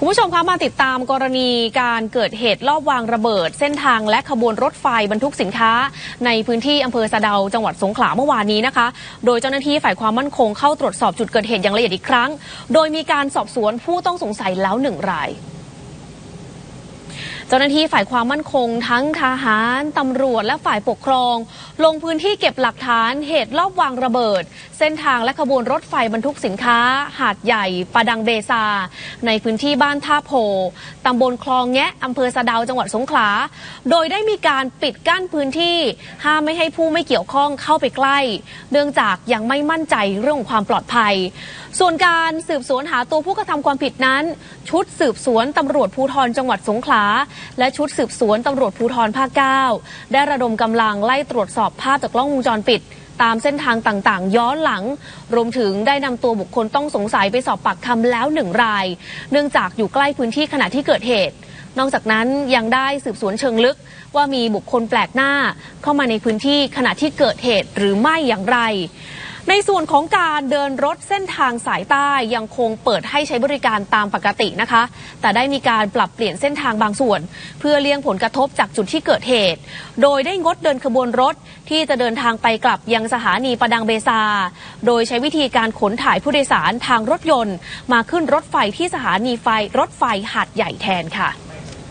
คุณผู้ชมคะมาติดตามกรณีการเกิดเหตุลอบวางระเบิด เส้นทางและขบวนรถไฟบรรทุกสินค้า ในพื้นที่อำเภอสะเดาจังหวัดสงขลาเมื่อวานนี้นะคะ โดยเจ้าหน้าที่ฝ่ายความมั่นคงเข้าตรวจสอบจุดเกิดเหตุอย่างละเอียดอีกครั้ง โดยมีการสอบสวนผู้ต้องสงสัยแล้วหนึ่งราย เจ้าหน้าที่ฝ่ายความมั่นคง ทั้งทหารตำรวจและฝ่ายปกครอง ลงพื้นที่เก็บหลักฐานเหตุลอบวางระเบิด เส้นทางและขบวนรถไฟบรรทุกสินค้า หาดใหญ่ปะดังเบซา ในพื้นที่บ้านท่าโพตำบลคลองแงะอำเภอสะดาวจังหวัดสงขลา โดยได้มีการปิดกั้นพื้นที่ ห้ามไม่ให้ผู้ไม่เกี่ยวข้องเข้าไปใกล้ เนื่องจากยังไม่มั่นใจเรื่องของความปลอดภัย ส่วนการสืบสวนหาตัวผู้กระทำความผิดนั้น ชุดสืบสวนตำรวจภูธรจังหวัดสงขลาและชุดสืบสวนตำรวจภูธรภาค 9 ได้ระดมกำลังไล่ตรวจสอบภาพจากกล้องวงจรปิด ตามเส้นทางต่างๆ ย้อนหลัง รวมถึงได้นำตัวบุคคลต้องสงสัยไปสอบปากคำแล้วหนึ่งราย เนื่องจากอยู่ใกล้พื้นที่ขณะที่เกิดเหตุ นอกจากนั้นยังได้สืบสวนเชิงลึกว่ามีบุคคลแปลกหน้า เข้ามาในพื้นที่ขณะที่เกิดเหตุหรือไม่อย่างไร ในส่วนของการเดินรถเส้นทางสายใต้ยังคงเปิดให้ใช้บริการตามปกตินะคะ แต่ได้มีการปรับเปลี่ยนเส้นทางบางส่วน เพื่อเลี่ยงผลกระทบจากจุดที่เกิดเหตุ โดยได้งดเดินขบวนรถที่จะเดินทางไปกลับยังสถานีประดังเบซา โดยใช้วิธีการขนถ่ายผู้โดยสารทางรถยนต์ มาขึ้นรถไฟที่สถานีไฟรถไฟหาดใหญ่แทนค่ะ